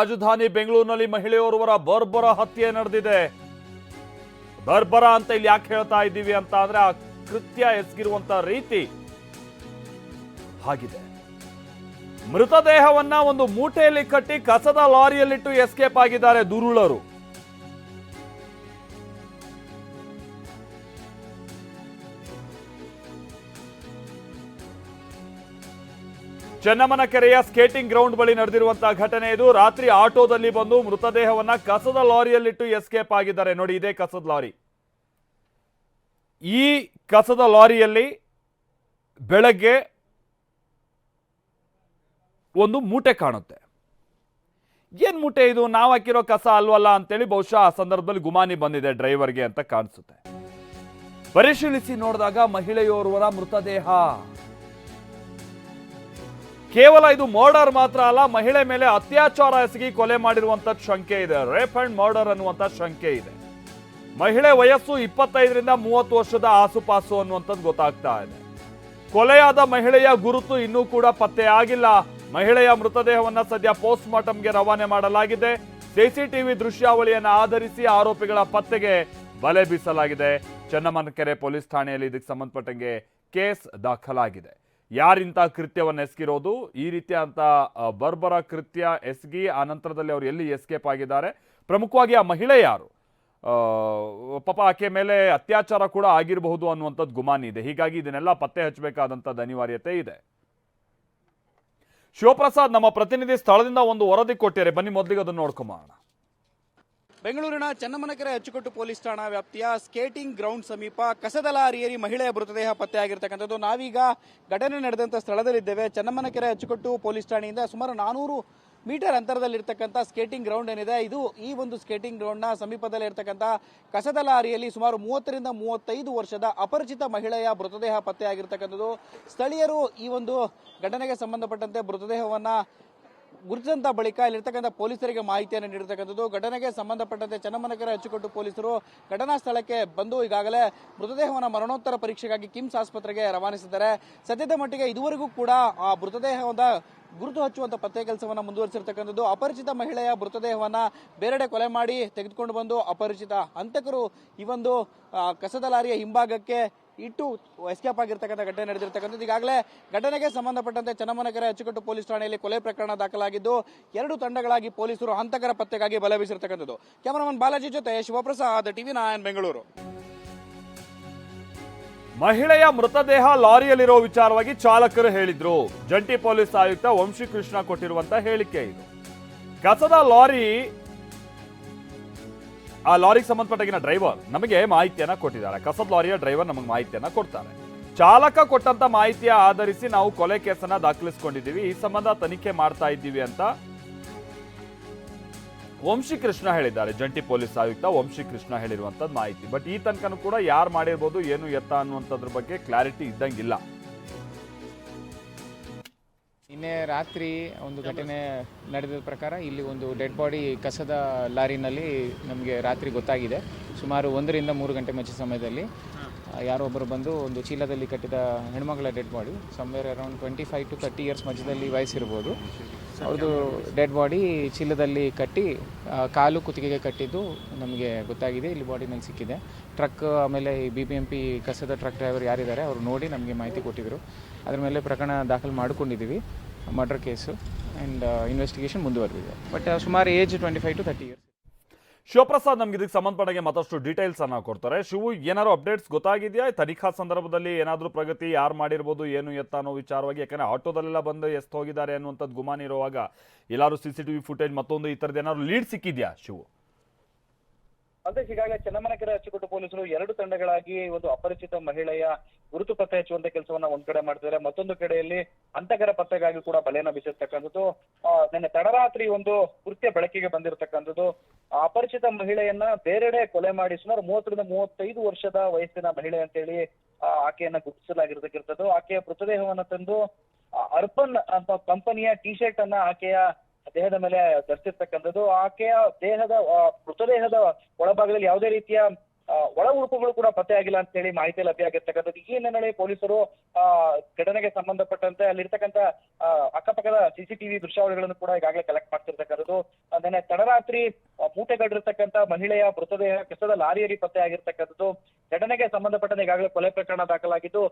ರಾಜಧಾನಿ ಬೆಂಗಳೂರಿನಲ್ಲಿ ಮಹಿಳೆಯೋರ್ವರ ಬರ್ಬರ ಹತ್ಯೆ ನಡೆದಿದೆ. ಬರ್ಬರ ಅಂತ ಇಲ್ಲಿ ಯಾಕೆ ಹೇಳ್ತಾ ಇದ್ದೀವಿ ಅಂತ ಅಂದ್ರೆ ಆ ಕೃತ್ಯ ಎಸಗಿರುವಂತ ರೀತಿ ಹಾಗಿದೆ ಮೃತದೇಹವನ್ನ ಒಂದು ಮೂಟೆಯಲ್ಲಿ ಕಟ್ಟಿ ಕಸದ ಲಾರಿಯಲ್ಲಿಟ್ಟು ಎಸ್ಕೇಪ್ ಆಗಿದ್ದಾರೆ ದುರುಳರು. ಚೆನ್ನಮ್ಮನಕೆರೆಯ ಸ್ಕೇಟಿಂಗ್ ಗ್ರೌಂಡ್ ಬಳಿ ನಡೆದಿರುವಂತಹ ಘಟನೆ ಇದು. ರಾತ್ರಿ ಆಟೋದಲ್ಲಿ ಬಂದು ಮೃತದೇಹವನ್ನ ಕಸದ ಲಾರಿಯಲ್ಲಿಟ್ಟು ಎಸ್ಕೇಪ್ ಆಗಿದ್ದಾರೆ. ನೋಡಿ, ಇದೇ ಕಸದ ಲಾರಿ. ಈ ಕಸದ ಲಾರಿಯಲ್ಲಿ ಬೆಳಗ್ಗೆ ಒಂದು ಮೂಟೆ ಕಾಣುತ್ತೆ. ಏನ್ ಮೂಟೆ ಇದು? ನಾವು ಹಾಕಿರೋ ಕಸ ಅಲ್ವಲ್ಲ ಅಂತೇಳಿ ಬಹುಶಃ ಆ ಸಂದರ್ಭದಲ್ಲಿ ಗುಮಾನಿ ಬಂದಿದೆ ಡ್ರೈವರ್ಗೆ ಅಂತ ಕಾಣಿಸುತ್ತೆ. ಪರಿಶೀಲಿಸಿ ನೋಡಿದಾಗ ಮಹಿಳೆಯೋರ್ವರ ಮೃತದೇಹ. ಕೇವಲ ಇದು ಮರ್ಡರ್ ಮಾತ್ರ ಅಲ್ಲ, ಮಹಿಳೆ ಮೇಲೆ ಅತ್ಯಾಚಾರ ಎಸಗಿ ಕೊಲೆ ಮಾಡಿರುವಂತ ಶಂಕೆ ಇದೆ. ರೇಪ್ ಅಂಡ್ ಮರ್ಡರ್ ಅನ್ನುವಂತ ಶಂಕೆ ಇದೆ. ಮಹಿಳೆ ವಯಸ್ಸು ಇಪ್ಪತ್ತೈದರಿಂದ ಮೂವತ್ತು ವರ್ಷದ ಆಸುಪಾಸು ಅನ್ನುವಂಥದ್ದು ಗೊತ್ತಾಗ್ತಾ ಇದೆ. ಕೊಲೆಯಾದ ಮಹಿಳೆಯ ಗುರುತು ಇನ್ನೂ ಕೂಡ ಪತ್ತೆ ಆಗಿಲ್ಲ. ಮಹಿಳೆಯ ಮೃತದೇಹವನ್ನು ಸದ್ಯ ಪೋಸ್ಟ್ ಮಾರ್ಟಂಗೆ ರವಾನೆ ಮಾಡಲಾಗಿದೆ. ಸಿಸಿಟಿವಿ ದೃಶ್ಯಾವಳಿಯನ್ನು ಆಧರಿಸಿ ಆರೋಪಿಗಳ ಪತ್ತೆಗೆ ಬಲೆ ಬೀಸಲಾಗಿದೆ. ಚನ್ನಮನಕೆರೆ ಪೊಲೀಸ್ ಠಾಣೆಯಲ್ಲಿ ಇದಕ್ಕೆ ಸಂಬಂಧಪಟ್ಟಂಗೆ ಕೇಸ್ ದಾಖಲಾಗಿದೆ. ಯಾರಿಂತ ಕೃತ್ಯವನ್ನು ಎಸಗಿರೋದು? ಈ ರೀತಿಯ ಅಂತ ಬರ್ಬರ ಕೃತ್ಯ ಎಸಗಿ, ಆ ನಂತರದಲ್ಲಿ ಅವರು ಎಲ್ಲಿ ಎಸ್ಕೇಪ್ ಆಗಿದ್ದಾರೆ? ಪ್ರಮುಖವಾಗಿ ಆ ಮಹಿಳೆ ಯಾರು? ಪಾಪ ಆಕೆ ಮೇಲೆ ಅತ್ಯಾಚಾರ ಕೂಡ ಆಗಿರಬಹುದು ಅನ್ನುವಂಥದ್ದು ಗುಮಾನಿ ಇದೆ. ಹೀಗಾಗಿ ಇದನ್ನೆಲ್ಲ ಪತ್ತೆ ಹಚ್ಚಬೇಕಾದಂಥದ್ದು ಅನಿವಾರ್ಯತೆ ಇದೆ. ಶಿವಪ್ರಸಾದ್, ನಮ್ಮ ಪ್ರತಿನಿಧಿ ಸ್ಥಳದಿಂದ ಒಂದು ವರದಿ ಕೊಟ್ಟಿದ್ದಾರೆ. ಬನ್ನಿ, ಮೊದಲಿಗೆ ಅದನ್ನು ನೋಡ್ಕೊಂಬೋಣ ಬೆಂಗಳೂರಿನ ಚನ್ನಮನಕೆರೆ ಅಚ್ಚುಕಟ್ಟು ಪೊಲೀಸ್ ಠಾಣಾ ವ್ಯಾಪ್ತಿಯ ಸ್ಕೇಟಿಂಗ್ ಗ್ರೌಂಡ್ ಸಮೀಪ ಕಸದ ಲಾರಿಯೇರಿ ಮಹಿಳೆಯ ಮೃತದೇಹ ಪತ್ತೆಯಾಗಿರ್ತಕ್ಕಂಥದ್ದು. ನಾವೀಗ ಘಟನೆ ನಡೆದಂತ ಸ್ಥಳದಲ್ಲಿದ್ದೇವೆ. ಚನ್ನಮ್ಮನಕೆರೆ ಅಚ್ಚುಕಟ್ಟು ಪೊಲೀಸ್ ಠಾಣೆಯಿಂದ ಸುಮಾರು ನಾನೂರು ಮೀಟರ್ ಅಂತರದಲ್ಲಿರ್ತಕ್ಕಂಥ ಸ್ಕೇಟಿಂಗ್ ಗ್ರೌಂಡ್ ಏನಿದೆ, ಇದು ಈ ಒಂದು ಸ್ಕೇಟಿಂಗ್ ಗ್ರೌಂಡ್ನ ಸಮೀಪದಲ್ಲಿ ಇರತಕ್ಕಂಥ ಕಸದ ಲಾರಿಯಲ್ಲಿ ಸುಮಾರು ಮೂವತ್ತರಿಂದ ಮೂವತ್ತೈದು ವರ್ಷದ ಅಪರಿಚಿತ ಮಹಿಳೆಯ ಮೃತದೇಹ ಪತ್ತೆಯಾಗಿರ್ತಕ್ಕಂಥದ್ದು. ಸ್ಥಳೀಯರು ಈ ಒಂದು ಘಟನೆಗೆ ಸಂಬಂಧಪಟ್ಟಂತೆ ಮೃತದೇಹವನ್ನ ಗುರುತಿಸಿದಂತ ಬಳಿಕ ಇಲ್ಲಿರ್ತಕ್ಕಂಥ ಪೊಲೀಸರಿಗೆ ಮಾಹಿತಿಯನ್ನು ನೀಡಿರ್ತಕ್ಕಂಥದ್ದು. ಘಟನೆಗೆ ಸಂಬಂಧಪಟ್ಟಂತೆ ಚನ್ನಮನಕರ ಅಚ್ಚುಕಟ್ಟು ಪೊಲೀಸರು ಘಟನಾ ಸ್ಥಳಕ್ಕೆ ಬಂದು ಈಗಾಗಲೇ ಮೃತದೇಹವನ್ನು ಮರಣೋತ್ತರ ಪರೀಕ್ಷೆಗಾಗಿ ಕಿಮ್ಸ್ ಆಸ್ಪತ್ರೆಗೆ ರವಾನಿಸಿದ್ದಾರೆ. ಸದ್ಯದ ಮಟ್ಟಿಗೆ ಇದುವರೆಗೂ ಕೂಡ ಆ ಮೃತದೇಹದ ಗುರುತು ಹಚ್ಚುವಂತ ಪತ್ತೆ ಕೆಲಸವನ್ನು ಮುಂದುವರಿಸಿರ್ತಕ್ಕಂಥದ್ದು. ಅಪರಿಚಿತ ಮಹಿಳೆಯ ಮೃತದೇಹವನ್ನ ಬೇರೆಡೆ ಕೊಲೆ ಮಾಡಿ ತೆಗೆದುಕೊಂಡು ಬಂದು ಅಪರಿಚಿತ ಹಂತಕರು ಈ ಒಂದು ಕಸದ ಲಾರಿಯ ಹಿಂಭಾಗಕ್ಕೆ ಇಟ್ಟು ಎಸ್ಕೇಪ್ ಆಗಿರ್ತಕ್ಕಂಥ ಘಟನೆ ನಡೆದಿರ್ತಕ್ಕಂಥದ್ದು. ಈಗಾಗಲೇ ಘಟನೆಗೆ ಸಂಬಂಧಪಟ್ಟಂತೆ ಚನ್ನಮ್ಮನಕೆರೆ ಅಚ್ಚುಕಟ್ಟು ಪೊಲೀಸ್ ಠಾಣೆಯಲ್ಲಿ ಕೊಲೆ ಪ್ರಕರಣ ದಾಖಲಾಗಿದ್ದು, ಎರಡು ತಂಡಗಳಾಗಿ ಪೊಲೀಸರು ಹಂತಕರ ಪತ್ತೆಗಾಗಿ ಬಲ ಬೀಸಿರ್ತಕ್ಕಂಥದ್ದು. ಕ್ಯಾಮರಾಮನ್ ಬಾಲಾಜಿ ಜೊತೆ ಶಿವಪ್ರಸಾದ್, ಟಿವಿ ನಾಯನ್ ಬೆಂಗಳೂರು. ಮಹಿಳೆಯ ಮೃತದೇಹ ಲಾರಿಯಲ್ಲಿರೋ ವಿಚಾರವಾಗಿ ಚಾಲಕರು ಹೇಳಿದ್ರು. ಜಂಟಿ ಪೊಲೀಸ್ ಆಯುಕ್ತ ವಂಶಿಕೃಷ್ಣ ಕೊಟ್ಟಿರುವಂತಹ ಕೊಟ್ಟಿರುವಂತ ಹೇಳಿಕೆ ಇದು. ಕಸದ ಲಾರಿ ಆ ಲಾರಿಗೆ ಸಂಬಂಧಪಟ್ಟಾಗಿನ ಡ್ರೈವರ್ ನಮಗೆ ಮಾಹಿತಿಯನ್ನ ಕೊಟ್ಟಿದ್ದಾರೆ. ಕಸದ ಲಾರಿಯ ಡ್ರೈವರ್ ನಮಗೆ ಮಾಹಿತಿಯನ್ನ ಕೊಡ್ತಾರೆ. ಚಾಲಕ ಕೊಟ್ಟಂತ ಮಾಹಿತಿಯ ಆಧರಿಸಿ ನಾವು ಕೊಲೆ ಕೇಸನ್ನ ದಾಖಲಿಸಿಕೊಂಡಿದ್ದೀವಿ. ಈ ಸಂಬಂಧ ತನಿಖೆ ಮಾಡ್ತಾ ಇದ್ದೀವಿ ಅಂತ ವಂಶಿ ಕೃಷ್ಣ ಹೇಳಿದ್ದಾರೆ. ಜಂಟಿ ಪೊಲೀಸ್ ಆಯುಕ್ತ ವಂಶಿ ಕೃಷ್ಣ ಹೇಳಿರುವಂತದ್ದು ಮಾಹಿತಿ. ಬಟ್ ಈ ತನಕನೂ ಕೂಡ ಯಾರು ಮಾಡಿರ್ಬೋದು, ಏನು ಎತ್ತ ಅನ್ನುವಂಥದ್ರ ಬಗ್ಗೆ ಕ್ಲಾರಿಟಿ ಇದ್ದಂಗಿಲ್ಲ. ನಿನ್ನೆ ರಾತ್ರಿ ಒಂದು ಘಟನೆ ನಡೆದ ಪ್ರಕಾರ ಇಲ್ಲಿ ಒಂದು ಡೆಡ್ ಬಾಡಿ ಕಸದ ಲಾರಿನಲ್ಲಿ ನಮಗೆ ರಾತ್ರಿ ಗೊತ್ತಾಗಿದೆ. ಸುಮಾರು ಒಂದರಿಂದ ಮೂರು ಗಂಟೆ ಮಚ್ಚ ಸಮಯದಲ್ಲಿ ಯಾರೊಬ್ಬರು ಯಾರೋ ಒಬ್ಬರು ಬಂದು ಒಂದು ಚೀಲದಲ್ಲಿ ಕಟ್ಟಿದ ಹೆಣ್ಮಗಳ dead body somewhere around twenty five to thirty years ಮಧ್ಯದಲ್ಲಿ ವಯಸ್ಸಿರ್ಬೋದು. ಅವ್ರದ್ದು ಡೆಡ್ ಬಾಡಿ ಚೀಲದಲ್ಲಿ ಕಟ್ಟಿ ಕಾಲು ಕುತ್ತಿಗೆಗೆ ಕಟ್ಟಿದ್ದು ನಮಗೆ ಗೊತ್ತಾಗಿದೆ. ಇಲ್ಲಿ ಬಾಡಿನಲ್ಲಿ ಸಿಕ್ಕಿದೆ. ಟ್ರಕ್ ಆಮೇಲೆ ಈ ಬಿ ಬಿ ಎಂ ಪಿ ಕಸದ ಟ್ರಕ್ ಡ್ರೈವರ್ ಯಾರಿದ್ದಾರೆ ಅವರು ನೋಡಿ ನಮಗೆ ಮಾಹಿತಿ ಕೊಟ್ಟಿದ್ದರು ಅದರ ಮೇಲೆ ಪ್ರಕರಣ ದಾಖಲು ಮಾಡ್ಕೊಂಡಿದ್ದೀವಿ. ಮರ್ಡರ್ ಕೇಸು ಆ್ಯಂಡ್ ಇನ್ವೆಸ್ಟಿಗೇಷನ್ ಮುಂದುವರೆದಿದೆ. ಬಟ್ ಸುಮಾರು age twenty five to thirty years Shivaprasad ನಮ್ಗೆ ಇದಕ್ಕೆ ಸಂಬಂಧಪಟ್ಟಾಗೆ ಮತ್ತಷ್ಟು ಡೀಟೇಲ್ಸ್ ಅನ್ನ ಕೊಡ್ತಾರೆ. ಶಿವು, ಏನಾದ್ರು ಅಪ್ಡೇಟ್ಸ್ ಗೊತ್ತಾಗಿದೆಯಾ? ತನಿಖಾ ಸಂದರ್ಭದಲ್ಲಿ ಏನಾದರೂ ಪ್ರಗತಿ ಯಾರು ಮಾಡಿರ್ಬೋದು, ಏನು ಎತ್ತ ಅನ್ನೋ ವಿಚಾರವಾಗಿ, ಯಾಕಂದ್ರೆ ಆಟೋದಲ್ಲೆಲ್ಲ ಬಂದು ಎಷ್ಟು ಹೋಗಿದ್ದಾರೆ ಅನ್ನುವಂಥದ್ದು ಗುಮಾನಿ ಇರುವಾಗ ಎಲ್ಲಾರು ಸಿ ಸಿ ಟಿವಿ ಫುಟೇಜ್ ಮತ್ತೊಂದು ಈ ಥರದ್ದು ಏನಾದ್ರು ಲೀಡ್ ಸಿಕ್ಕಿದ್ಯಾ ಶಿವು? ಅಂದ್ರೆ ಈಗಾಗಲೇ ಚನ್ನಮ್ಮನಕೆರೆ ಅಚ್ಚುಕಟ್ಟು ಪೊಲೀಸರು ಎರಡು ತಂಡಗಳಾಗಿ ಒಂದು ಅಪರಿಚಿತ ಮಹಿಳೆಯ ಗುರುತು ಪತ್ತೆ ಹಚ್ಚುವಂತ ಕೆಲಸವನ್ನ ಒಂದ್ ಕಡೆ ಮಾಡ್ತಿದ್ದಾರೆ. ಮತ್ತೊಂದು ಕಡೆಯಲ್ಲಿ ಅಂತಕರ ಪತ್ತೆಗಾಗಿ ಕೂಡ ಬಲೆಯನ್ನ ಬೀಸಿರ್ತಕ್ಕಂಥದ್ದು. ನಿನ್ನೆ ತಡರಾತ್ರಿ ಒಂದು ಕೃತ್ಯ ಬೆಳಕಿಗೆ ಬಂದಿರತಕ್ಕಂಥದ್ದು. ಅಪರಿಚಿತ ಮಹಿಳೆಯನ್ನ ಬೇರೆಡೆ ಕೊಲೆ ಮಾಡಿ ಸುಮಾರು ಮೂವತ್ತರಿಂದ ಮೂವತ್ತೈದು ವರ್ಷದ ವಯಸ್ಸಿನ ಮಹಿಳೆ ಅಂತೇಳಿ ಆ, ಆಕೆಯನ್ನ ಗುರುತಿಸಲಾಗಿರ್ತಕ್ಕಂಥದ್ದು. ಆಕೆಯ ಮೃತದೇಹವನ್ನ ತಂದು ಅರ್ಬನ್ ಅಂತ ಕಂಪನಿಯ ಟಿ ಶರ್ಟ್ ಅನ್ನ ಆಕೆಯ ದೇಹದ ಮೇಲೆ ಧರಿಸಿರ್ತಕ್ಕಂಥದ್ದು ಆಕೆಯ ದೇಹದ ಮೃತದೇಹದ ಒಳಭಾಗದಲ್ಲಿ ಯಾವುದೇ ರೀತಿಯ ಒಳ ಉಡುಪುಗಳು ಕೂಡ ಪತ್ತೆ ಆಗಿಲ್ಲ ಅಂತ ಹೇಳಿ ಮಾಹಿತಿ ಲಭ್ಯ ಆಗಿರ್ತಕ್ಕಂಥದ್ದು. ಈ ಹಿನ್ನೆಲೆ ಪೊಲೀಸರು ಘಟನೆಗೆ ಸಂಬಂಧಪಟ್ಟಂತೆ ಅಲ್ಲಿರ್ತಕ್ಕಂತ ಆ, ಅಕ್ಕಪಕ್ಕದ ಸಿಸಿಟಿವಿ ದೃಶ್ಯಾವಳಿಗಳನ್ನು ಕೂಡ ಈಗಾಗಲೇ ಕಲೆಕ್ಟ್ ಮಾಡ್ತಿರ್ತಕ್ಕಂಥದ್ದು. ನಿನ್ನೆ ತಡರಾತ್ರಿ ಆ, ಮೂಟೆಗಟ್ಟಿರ್ತಕ್ಕಂಥ ಮಹಿಳೆಯ ಮೃತದೇಹ ಕಸದ ಲಾರಿಯಲ್ಲಿ ಪತ್ತೆ ಆಗಿರ್ತಕ್ಕಂಥದ್ದು. ಘಟನೆಗೆ ಸಂಬಂಧಪಟ್ಟಂತೆ ಈಗಾಗಲೇ ಕೊಲೆ ಪ್ರಕರಣ ದಾಖಲಾಗಿದ್ದು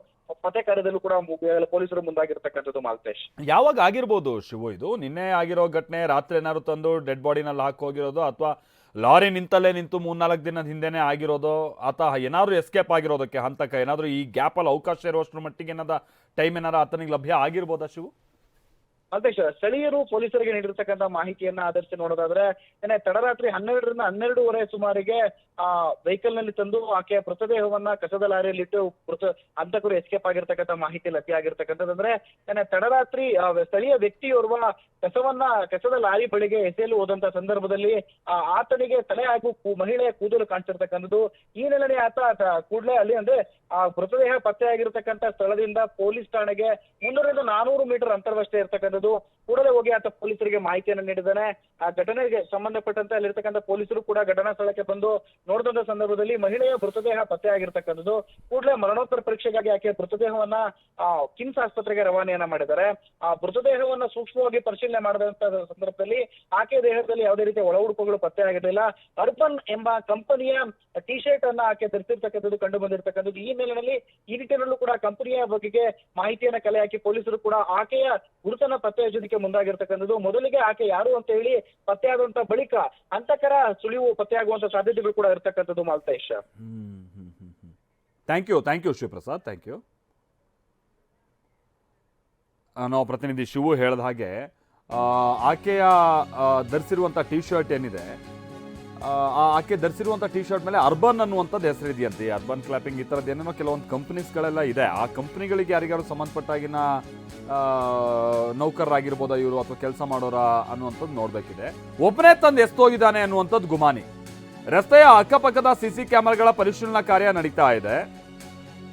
ಪತ್ತೆ ಕಾರ್ಯದಲ್ಲೂ ಕೂಡ ಪೊಲೀಸರು ಮುಂದಾಗಿರ್ತಕ್ಕಂಥದ್ದು ಮಾಲ್ತೇಶ್. ಯಾವಾಗ ಆಗಿರ್ಬೋದು ಶಿವು ಇದು? ನಿನ್ನೆ ಆಗಿರೋ ಘಟನೆ ರಾತ್ರಿ ಏನಾದ್ರು ತಂದು ಡೆಡ್ ಬಾಡಿನಲ್ಲಿ ಹಾಕೋಗಿರೋದು ಅಥವಾ ಲಾರಿ ನಿಂತಲ್ಲೇ ನಿಂತು ಮೂರ್ನಾಲ್ಕು ದಿನದ ಹಿಂದೆನೇ ಆಗಿರೋದು, ಆತ ಏನಾದ್ರು ಎಸ್ಕೇಪ್ ಆಗಿರೋದಕ್ಕೆ ಹಂತಕ ಏನಾದರೂ ಈ ಗ್ಯಾಪಲ್ಲಿ ಅವಕಾಶ ಇರುವಷ್ಟರ ಮಟ್ಟಿಗೆ ಏನಾದ ಟೈಮ್ ಏನಾರ ಆತನಿಗೆ ಲಭ್ಯ ಆಗಿರ್ಬೋದಾ ಶಿವು? ಅಧ್ಯಕ್ಷ ಸ್ಥಳೀಯರು ಪೊಲೀಸರಿಗೆ ನೀಡಿರ್ತಕ್ಕಂತ ಮಾಹಿತಿಯನ್ನ ಆಧರಿಸಿ ನೋಡೋದಾದ್ರೆ ಏನೇ ತಡರಾತ್ರಿ ಹನ್ನೆರಡರಿಂದ ಹನ್ನೆರಡೂವರೆ ಸುಮಾರಿಗೆ, ಆ ವೆಹಿಕಲ್ನಲ್ಲಿ ತಂದು ಆಕೆಯ ಮೃತದೇಹವನ್ನ ಕಸದ ಲಾರಿಯಲ್ಲಿಟ್ಟು ಮೃತ, ಹಂತಕರು ಎಸ್ಕೇಪ್ ಆಗಿರ್ತಕ್ಕಂತ ಮಾಹಿತಿ ಲಭ್ಯ ಆಗಿರ್ತಕ್ಕಂಥದ್ದಂದ್ರೆ ಏನೆ ತಡರಾತ್ರಿ ಸ್ಥಳೀಯ ವ್ಯಕ್ತಿಯೋರ್ವ ಕಸವನ್ನ, ಕಸದ ಲಾರಿ ಬಳಿಗೆ ಎಸೆಯಲು ಹೋದಂತ ಸಂದರ್ಭದಲ್ಲಿ, ಆ, ಆತನಿಗೆ ತಲೆ ಹಾಗೂ ಮಹಿಳೆಯ ಕೂದಲು ಕಾಣಿಸಿರ್ತಕ್ಕಂಥದ್ದು. ಈ ಹಿನ್ನೆಲೆಯಲ್ಲಿ ಆತ ಕೂಡಲೇ ಅಲ್ಲಿ, ಅಂದ್ರೆ, ಆ, ಮೃತದೇಹ ಪತ್ತೆಯಾಗಿರ್ತಕ್ಕಂಥ ಸ್ಥಳದಿಂದ ಪೊಲೀಸ್ ಠಾಣೆಗೆ ಮುನ್ನೂರರಿಂದ ನಾನೂರು ಮೀಟರ್ ಅಂತರವಷ್ಟೇ ಇರ್ತಕ್ಕಂಥದ್ದು. ಕೂಡಲೇ ಹೋಗಿ ಆತ ಪೊಲೀಸರಿಗೆ ಮಾಹಿತಿಯನ್ನು ನೀಡಿದ್ದಾನೆ. ಆ ಘಟನೆಗೆ ಸಂಬಂಧಪಟ್ಟಂತೆ ಅಲ್ಲಿರ್ತಕ್ಕಂಥ ಪೊಲೀಸರು ಕೂಡ ಘಟನಾ ಸ್ಥಳಕ್ಕೆ ಬಂದು ನೋಡಿದಂತ ಸಂದರ್ಭದಲ್ಲಿ ಮಹಿಳೆಯ ಮೃತದೇಹ ಪತ್ತೆ ಆಗಿರ್ತಕ್ಕಂಥದ್ದು ಕೂಡಲೇ ಮರಣೋತ್ತರ ಪರೀಕ್ಷೆಗಾಗಿ ಆಕೆಯ ಮೃತದೇಹವನ್ನ ಕಿಮ್ಸ್ ಆಸ್ಪತ್ರೆಗೆ ರವಾನೆಯನ್ನ ಮಾಡಿದ್ದಾರೆ. ಆ ಮೃತದೇಹವನ್ನ ಸೂಕ್ಷ್ಮವಾಗಿ ಪರಿಶೀಲನೆ ಮಾಡಿದಂತ ಸಂದರ್ಭದಲ್ಲಿ ಆಕೆಯ ದೇಹದಲ್ಲಿ ಯಾವುದೇ ರೀತಿಯ ಒಳ ಉಡುಪುಗಳು ಪತ್ತೆಯಾಗಿರಲಿಲ್ಲ. ಅರ್ಬನ್ ಎಂಬ ಕಂಪನಿಯ ಟಿ ಶರ್ಟ್ ಅನ್ನ ಆಕೆ ಧರಿಸಿರ್ತಕ್ಕಂಥದ್ದು, ಕಂಡು ಬಂದಿರತಕ್ಕಂಥದ್ದು, ಈ ಮೇಲಿನಲ್ಲಿ ಈ ನಿಟ್ಟಿನಲ್ಲೂ ಕೂಡ ಕಂಪನಿಯ ಬಗೆಗೆ ಮಾಹಿತಿಯನ್ನ ಕಲೆ ಹಾಕಿ ಪೊಲೀಸರು ಕೂಡ ಆಕೆಯ ಗುರುತನ್ನ ಪತ್ತೆ ಹಚ್ಚೋದಕ್ಕೆ ಮುಂದಾಗಿರ್ತಕ್ಕಂಥದ್ದು. ಮೊದಲಿಗೆ ಆಕೆ ಯಾರು ಅಂತ ಹೇಳಿ ಪತ್ತೆಯಾದಂತ ಬಳಿಕ ಅಂತಕರ ಸುಳಿವು ಪತ್ತೆಯಾಗುವಂತ ಸಾಧ್ಯತೆಗಳು ಕೂಡ ಇರ್ತಕ್ಕಂಥದ್ದು Malthesh. Thank you thank you Shivaprasad thank you ನಾವು ಪ್ರತಿನಿಧಿ ಶಿವು ಹೇಳಿದ ಹಾಗೆ ಆಕೆಯ ಧರಿಸಿರುವಂಥ ಟಿ ಶರ್ಟ್ ಏನಿದೆ ಆಕೆ ಧರಿಸಿರುವಂಥ ಟಿ ಶರ್ಟ್ ಮೇಲೆ ಅರ್ಬನ್ ಅನ್ನುವಂಥದ್ದು ಹೆಸರಿದೆಯಂತೆ. ಅರ್ಬನ್ ಕ್ಲಾಪಿಂಗ್ ಈ ಥರದ್ದು ಏನೇನೋ ಕೆಲವೊಂದು ಕಂಪ್ನೀಸ್ಗಳೆಲ್ಲ ಇದೆ. ಆ ಕಂಪ್ನಿಗಳಿಗೆ ಯಾರಿಗಾರು ಸಂಬಂಧಪಟ್ಟಾಗಿನ ಆ, ನೌಕರರಾಗಿರ್ಬೋದಾ ಇವರು ಅಥವಾ ಕೆಲಸ ಮಾಡೋರ ಅನ್ನುವಂಥದ್ದು ನೋಡಬೇಕಿದೆ. ಒಬ್ಬನೇ ತಂದು ಎಸ್ತೋಗಿದ್ದಾನೆ ಅನ್ನುವಂಥದ್ದು ಗುಮಾನಿ. ರಸ್ತೆಯ ಅಕ್ಕಪಕ್ಕದ ಸಿಸಿ ಕ್ಯಾಮೆರಾಗಳ ಪರಿಶೀಲನಾ ಕಾರ್ಯ ನಡೀತಾ ಇದೆ.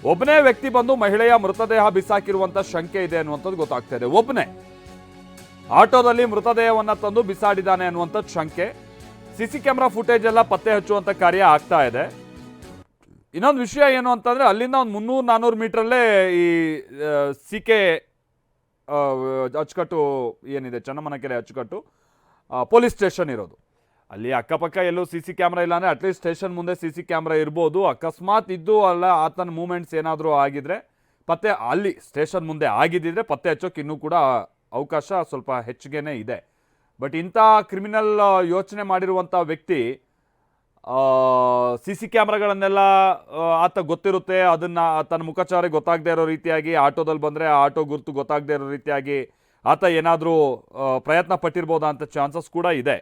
ಒಬ್ಬನೇ ವ್ಯಕ್ತಿ ಬಂದು ಮಹಿಳೆಯ ಮೃತದೇಹ ಬಿಸಾಕಿರುವಂತ ಶಂಕೆ ಇದೆ ಅನ್ನುವಂಥದ್ದು ಗೊತ್ತಾಗ್ತಾ ಇದೆ. ಒಬ್ಬನೇ ಆಟೋದಲ್ಲಿ ಮೃತದೇಹವನ್ನ ತಂದು ಬಿಸಾಡಿದ್ದಾನೆ ಅನ್ನುವಂಥದ್ದು ಶಂಕೆ. ಸಿಸಿ ಕ್ಯಾಮ್ರಾ ಫುಟೇಜ್ ಎಲ್ಲ ಪತ್ತೆ ಹಚ್ಚುವಂಥ ಕಾರ್ಯ ಆಗ್ತಾ ಇದೆ. ಇನ್ನೊಂದು ವಿಷಯ ಏನು ಅಂತಂದ್ರೆ ಅಲ್ಲಿಂದ ಒಂದು ಮುನ್ನೂರು ನಾನ್ನೂರು ಮೀಟ್ರಲ್ಲೇ ಈ ಸಿ ಕೆ ಅಚ್ಚುಕಟ್ಟು ಏನಿದೆ ಚನ್ನಮ್ಮನಕೆರೆ ಅಚ್ಚುಕಟ್ಟು ಪೊಲೀಸ್ ಸ್ಟೇಷನ್ ಇರೋದು. ಅಲ್ಲಿ ಅಕ್ಕಪಕ್ಕ ಎಲ್ಲೂ ಸಿ ಸಿ ಕ್ಯಾಮ್ರಾ ಇಲ್ಲ ಅಂದರೆ ಅಟ್ಲೀಸ್ಟ್ ಸ್ಟೇಷನ್ ಮುಂದೆ ಸಿ ಸಿ ಕ್ಯಾಮ್ರಾ ಇರ್ಬೋದು. ಅಕಸ್ಮಾತ್ ಇದ್ದು ಅಲ್ಲ, ಆತನ ಮೂಮೆಂಟ್ಸ್ ಏನಾದರೂ ಆಗಿದ್ರೆ ಪತ್ತೆ ಅಲ್ಲಿ, ಸ್ಟೇಷನ್ ಮುಂದೆ ಆಗಿದ್ದಿದ್ರೆ ಪತ್ತೆ ಹಚ್ಚೋಕೆ ಇನ್ನೂ ಕೂಡ ಅವಕಾಶ ಸ್ವಲ್ಪ ಹೆಚ್ಚಿಗೆನೇ ಇದೆ. ಬಟ್ ಇಂಥ ಕ್ರಿಮಿನಲ್ ಯೋಚನೆ ಮಾಡಿರುವಂಥ ವ್ಯಕ್ತಿ ಸಿ ಸಿ ಕ್ಯಾಮ್ರಾಗಳನ್ನೆಲ್ಲ ಆತ ಗೊತ್ತಿರುತ್ತೆ, ಅದನ್ನು ತನ್ನ ಮುಖಚಾರ ಗೊತ್ತಾಗದೇ ಇರೋ ರೀತಿಯಾಗಿ, ಆಟೋದಲ್ಲಿ ಬಂದರೆ ಆ ಆಟೋ ಗುರುತು ಗೊತ್ತಾಗದೇ ಇರೋ ರೀತಿಯಾಗಿ ಆತ ಏನಾದರೂ ಪ್ರಯತ್ನ ಪಟ್ಟಿರ್ಬೋದಾ ಅಂತ ಚಾನ್ಸಸ್ ಕೂಡ ಇದೆ.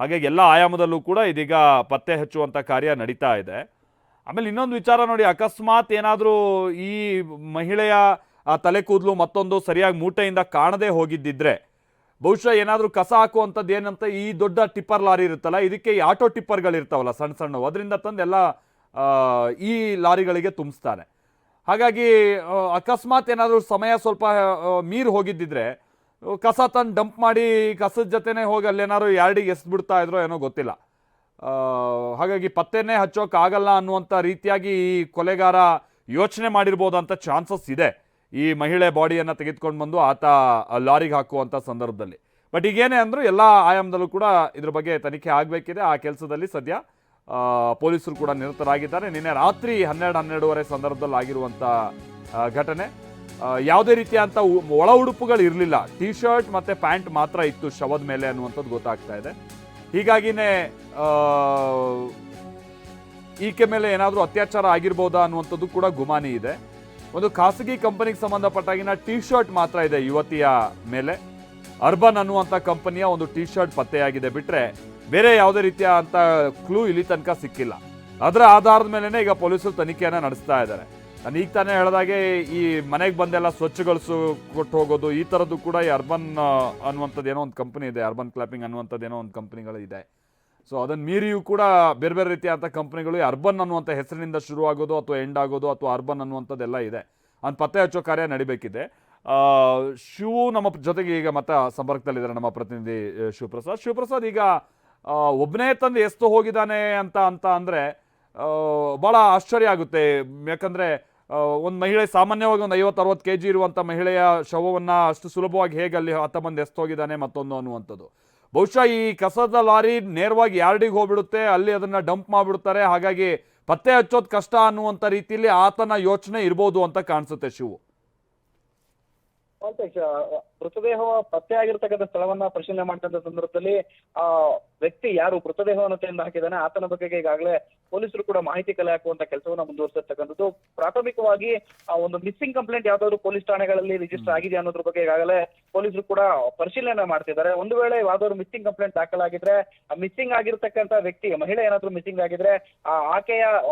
ಹಾಗಾಗಿ ಎಲ್ಲ ಆಯಾಮದಲ್ಲೂ ಕೂಡ ಇದೀಗ ಪತ್ತೆ ಹಚ್ಚುವಂಥ ಕಾರ್ಯ ನಡೀತಾ ಇದೆ. ಆಮೇಲೆ ಇನ್ನೊಂದು ವಿಚಾರ ನೋಡಿ, ಅಕಸ್ಮಾತ್ ಏನಾದರೂ ಈ ಮಹಿಳೆಯ ತಲೆ ಕೂದಲು ಮತ್ತೊಂದು ಸರಿಯಾಗಿ ಮೂಟೆಯಿಂದ ಕಾಣದೇ ಹೋಗಿದ್ದಿದ್ರೆ ಬಹುಶಃ ಏನಾದರೂ ಕಸ ಹಾಕುವಂಥದ್ದು ಏನಂತ ಈ ದೊಡ್ಡ ಟಿಪ್ಪರ್ ಲಾರಿ ಇರುತ್ತಲ್ಲ ಇದಕ್ಕೆ ಈ ಆಟೋ ಟಿಪ್ಪರ್ಗಳಿರ್ತಾವಲ್ಲ ಸಣ್ಣ ಸಣ್ಣವು ಅದರಿಂದ ತಂದು ಎಲ್ಲ ಆ, ಈ ಲಾರಿಗಳಿಗೆ ತುಂಬಿಸ್ತಾನೆ ಹಾಗಾಗಿ ಅಕಸ್ಮಾತ್ ಏನಾದರೂ ಸಮಯ ಸ್ವಲ್ಪ ಮೀರ್ ಹೋಗಿದ್ದಿದ್ರೆ ಕಸ ತಂದು ಡಂಪ್ ಮಾಡಿ ಕಸದ ಜೊತೆನೇ ಹೋಗಿ ಅಲ್ಲೇನಾದ್ರು ಯಾರ್ಡಿಗೆ ಎಸ್ಬಿಡ್ತಾ ಇದ್ರೋ ಏನೋ ಗೊತ್ತಿಲ್ಲ. ಹಾಗಾಗಿ ಪತ್ತೆನೇ ಹಚ್ಚೋಕ್ಕಾಗಲ್ಲ ಅನ್ನುವಂಥ ರೀತಿಯಾಗಿ ಈ ಕೊಲೆಗಾರ ಯೋಚನೆ ಮಾಡಿರ್ಬೋದು ಅಂತ ಚಾನ್ಸಸ್ ಇದೆ. ಈ ಮಹಿಳೆ ಬಾಡಿಯನ್ನು ತೆಗೆದುಕೊಂಡು ಬಂದು ಆತ ಲಾರಿಗೆ ಹಾಕುವಂಥ ಸಂದರ್ಭದಲ್ಲಿ. ಬಟ್ ಈಗೇನೇ ಅಂದರೂ ಎಲ್ಲ ಆಯಾಮದಲ್ಲೂ ಕೂಡ ಇದ್ರ ಬಗ್ಗೆ ತನಿಖೆ ಆಗಬೇಕಿದೆ. ಆ ಕೆಲಸದಲ್ಲಿ ಸದ್ಯ ಪೊಲೀಸರು ಕೂಡ ನಿರತರಾಗಿದ್ದಾರೆ. ನಿನ್ನೆ ರಾತ್ರಿ ಹನ್ನೆರಡು ಹನ್ನೆರಡುವರೆ ಸಂದರ್ಭದಲ್ಲಿ ಆಗಿರುವಂಥ ಘಟನೆ. ಯಾವುದೇ ರೀತಿಯಾದಂಥ ಒಳ ಉಡುಪುಗಳು ಇರಲಿಲ್ಲ. ಟಿ ಶರ್ಟ್ ಮತ್ತು ಪ್ಯಾಂಟ್ ಮಾತ್ರ ಇತ್ತು ಶವದ ಮೇಲೆ ಅನ್ನುವಂಥದ್ದು ಗೊತ್ತಾಗ್ತಾ ಇದೆ. ಹೀಗಾಗಿನೇ ಈಕೆ ಮೇಲೆ ಏನಾದರೂ ಅತ್ಯಾಚಾರ ಆಗಿರ್ಬೋದಾ ಅನ್ನುವಂಥದ್ದು ಕೂಡ ಗುಮಾನಿ ಇದೆ. ಒಂದು ಖಾಸಗಿ ಕಂಪನಿಗೆ ಸಂಬಂಧಪಟ್ಟಾಗಿನ ಟಿ ಶರ್ಟ್ ಮಾತ್ರ ಇದೆ ಯುವತಿಯ ಮೇಲೆ. ಅರ್ಬನ್ ಅನ್ನುವಂಥ ಕಂಪನಿಯ ಒಂದು ಟಿ ಶರ್ಟ್ ಪತ್ತೆಯಾಗಿದೆ ಬಿಟ್ಟರೆ ಬೇರೆ ಯಾವುದೇ ರೀತಿಯ ಅಂತ ಕ್ಲೂ ಇಲ್ಲಿ ತನಕ ಸಿಕ್ಕಿಲ್ಲ. ಅದರ ಆಧಾರದ ಮೇಲೇ ಈಗ ಪೊಲೀಸರು ತನಿಖೆಯನ್ನು ನಡೆಸ್ತಾ ಇದ್ದಾರೆ. ನಾನು ಈಗ ತಾನೇ ಹೇಳಿದಾಗೆ ಈ ಮನೆಗೆ ಬಂದೆಲ್ಲ ಸ್ವಚ್ಛಗೊಳಿಸು, ಕೊಟ್ಟು ಹೋಗೋದು, ಈ ಥರದ್ದು ಕೂಡ ಈ ಅರ್ಬನ್ ಅನ್ನುವಂಥದ್ದು ಏನೋ ಒಂದು ಕಂಪನಿ ಇದೆ. ಅರ್ಬನ್ ಕ್ಲಾಪಿಂಗ್ ಅನ್ನುವಂಥದ್ದು ಏನೋ ಒಂದು ಕಂಪನಿಗಳು ಇದೆ. ಸೊ ಅದನ್ನು ಮೀರಿಯೂ ಕೂಡ ಬೇರೆ ಬೇರೆ ರೀತಿಯಾದಂಥ ಕಂಪ್ನಿಗಳು ಅರ್ಬನ್ ಅನ್ನುವಂಥ ಹೆಸರಿನಿಂದ ಶುರುವಾಗೋದು ಅಥವಾ ಎಂಡ್ ಆಗೋದು ಅಥವಾ ಅರ್ಬನ್ ಅನ್ನುವಂಥದ್ದೆಲ್ಲ ಇದೆ. ಅದನ್ನು ಪತ್ತೆ ಹಚ್ಚೋ ಕಾರ್ಯ ನಡಿಬೇಕಿದೆ. ಶಿವು ನಮ್ಮ ಜೊತೆಗೆ ಈಗ ಮತ್ತೆ ಸಂಪರ್ಕದಲ್ಲಿದ್ದಾರೆ ನಮ್ಮ ಪ್ರತಿನಿಧಿ ಶಿವಪ್ರಸಾದ್. ಶಿವಪ್ರಸಾದ್, ಈಗ ಒಬ್ಬನೇ ತಂದು ಎಷ್ಟು ಹೋಗಿದ್ದಾನೆ ಅಂತ ಅಂತ ಅಂದರೆ ಭಾಳ ಆಶ್ಚರ್ಯ ಆಗುತ್ತೆ. ಯಾಕಂದರೆ ಒಂದು ಮಹಿಳೆ ಸಾಮಾನ್ಯವಾಗಿ ಒಂದು ಐವತ್ತು ಅರವತ್ತು ಕೆ ಜಿ ಇರುವಂಥ ಮಹಿಳೆಯ ಶವವನ್ನು ಅಷ್ಟು ಸುಲಭವಾಗಿ ಹೇಗೆ ಅಲ್ಲಿ ಹತ್ತ ಮಂದಿ ಎಸ್ತೋಗಿದ್ದಾನೆ ಮತ್ತೊಂದು ಅನ್ನುವಂಥದ್ದು. ಬಹುಶಃ ಈ ಕಸದ ಲಾರಿ ನೇರವಾಗಿ ಯಾರ್ಡಿಗೆ ಹೋಗ್ಬಿಡುತ್ತೆ? ಅಲ್ಲಿ ಅದನ್ನ ಡಂಪ್ ಮಾಡಿಬಿಡ್ತಾರೆ. ಹಾಗಾಗಿ ಪತ್ತೆ ಹಚ್ಚೋದು ಕಷ್ಟ ಅನ್ನುವಂಥ ರೀತಿಯಲ್ಲಿ ಆತನ ಯೋಚನೆ ಇರ್ಬೋದು ಅಂತ ಕಾಣಿಸುತ್ತೆ ಶಿವು. ಆ, ಮೃತದೇಹ ಪತ್ತೆ ಆಗಿರ್ತಕ್ಕಂಥ ಸ್ಥಳವನ್ನ ಪರಿಶೀಲನೆ ಮಾಡ್ತಕ್ಕಂಥ ಸಂದರ್ಭದಲ್ಲಿ ಆ ವ್ಯಕ್ತಿ ಯಾರು ಮೃತದೇಹವನ್ನು ತಂದು ಹಾಕಿದಾನೆ ಆತನ ಬಗ್ಗೆ ಈಗಾಗಲೇ ಪೊಲೀಸರು ಕೂಡ ಮಾಹಿತಿ ಕಲೆ ಹಾಕುವಂತ ಕೆಲಸವನ್ನ ಮುಂದುವರಿಸಿರ್ತಕ್ಕಂಥದ್ದು ಪ್ರಾಥಮಿಕವಾಗಿ ಆ ಒಂದು ಮಿಸ್ಸಿಂಗ್ ಕಂಪ್ಲೇಂಟ್ ಯಾವ್ದಾದ್ರು ಪೊಲೀಸ್ ಠಾಣೆಗಳಲ್ಲಿ ರಿಜಿಸ್ಟರ್ ಆಗಿದೆ ಅನ್ನೋದ್ರ ಬಗ್ಗೆ ಈಗಾಗಲೇ ಪೊಲೀಸರು ಕೂಡ ಪರಿಶೀಲನೆ ಮಾಡ್ತಿದ್ದಾರೆ. ಒಂದು ವೇಳೆ ಯಾವ್ದಾದ್ರು ಮಿಸ್ಸಿಂಗ್ ಕಂಪ್ಲೇಂಟ್ ದಾಖಲಾಗಿದ್ರೆ ಆ ಮಿಸ್ಸಿಂಗ್ ಆಗಿರ್ತಕ್ಕಂಥ ವ್ಯಕ್ತಿ ಮಹಿಳೆ ಏನಾದ್ರು ಮಿಸ್ಸಿಂಗ್ ಆಗಿದ್ರೆ ಆ ಆಕೆಯ